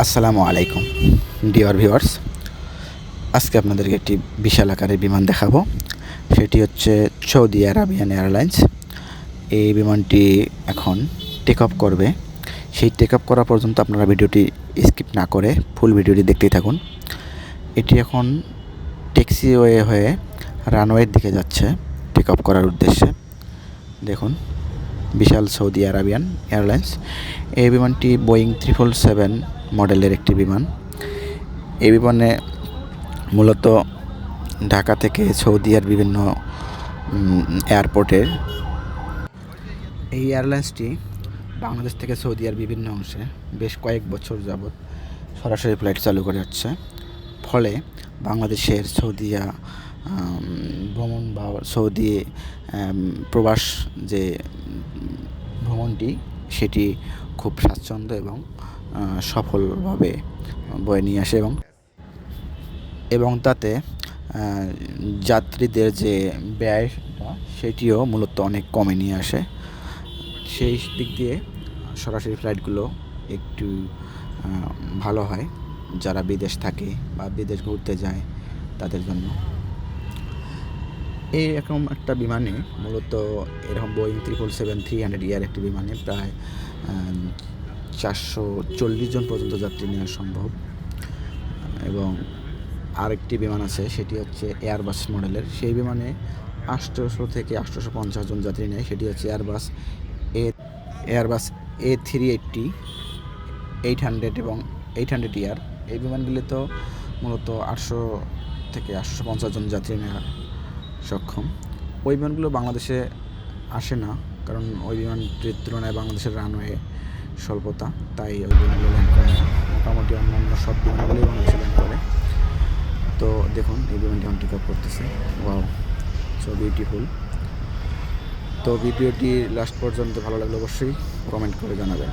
আসসালামু আলাইকুম, dear viewers. আজকে আপনাদেরকে একটি বিশাল আকারের বিমান দেখাবো। সেটি হচ্ছে সৌদি আরাবিয়ান এয়ারলাইন্স। এই বিমানটি এখন টেক অফ করবে। সেই টেক অফ করা পর্যন্ত আপনারা ভিডিওটি স্কিপ না করে ফুল ভিডিওটি দেখতেই থাকুন। এটি এখন ট্যাক্সিওয়ে হয়ে রানওয়ের দিকে যাচ্ছে টেক অফ করার উদ্দেশ্যে। দেখুন, বিশাল সৌদি আরাবিয়ান এয়ারলাইন্স। এই বিমানটি বোয়িং ত্রিপল সেভেন মডেলের একটি বিমান। এই বিমানে মূলত ঢাকা থেকে সৌদিয়ার বিভিন্ন এয়ারপোর্টের এই এয়ারলাইন্সটি বাংলাদেশ থেকে সৌদিয়ার বিভিন্ন অংশে বেশ কয়েক বছর যাবৎ সরাসরি ফ্লাইট চালু করে যাচ্ছে। ফলে বাংলাদেশের সৌদিয়া ভ্রমণ বা সৌদি প্রবাস যে ভ্রমণটি সেটি খুব স্বাচ্ছন্দ্য এবং সফলভাবে বয়ে নিয়ে আসে এবং এবং তাতে যাত্রীদের যে ব্যয়টা সেটিও মূলত অনেক কমে নিয়ে আসে। সেই দিক দিয়ে সরাসরি ফ্লাইটগুলো একটু ভালো হয়। যারা বিদেশ থাকে বা বিদেশ ঘুরতে যায় তাদের জন্য। এই রকম একটা বিমানে মূলত এরকম Boeing triple seven three hundred ER একটি বিমানে প্রায় চারশো চল্লিশ জন পর্যন্ত যাত্রী নেওয়া সম্ভব। এবং আরেকটি বিমান আছে, সেটি হচ্ছে এয়ারবাস মডেলের সেই বিমানে আটশোশো থেকে আটশোশো পঞ্চাশ জন যাত্রী নেয়। সেটি হচ্ছে Airbus A Airbus A three eighty eight hundred এবং এইট হান্ড্রেড ইয়ার এই বিমানগুলি তো মূলত আটশো থেকে আটশো পঞ্চাশ জন যাত্রী নেওয়া সক্ষম। ওই বিমানগুলো বাংলাদেশে আসে না, কারণ ওই বিমানটির তুলনায় বাংলাদেশের রানওয়ে স্বল্পতা, তাই ওই দিনগুলো ল্যান্ড করে না মোটামুটি অন্যান্য সব বিমানগুলোই বাংলাদেশে ল্যান্ড করে। তো দেখুন, এই বিমানটি অন টেক করতেছে। ওয়াও সো বিউটিফুল তো ভিডিওটি লাস্ট পর্যন্ত ভালো লাগলে অবশ্যই কমেন্ট করে জানাবেন।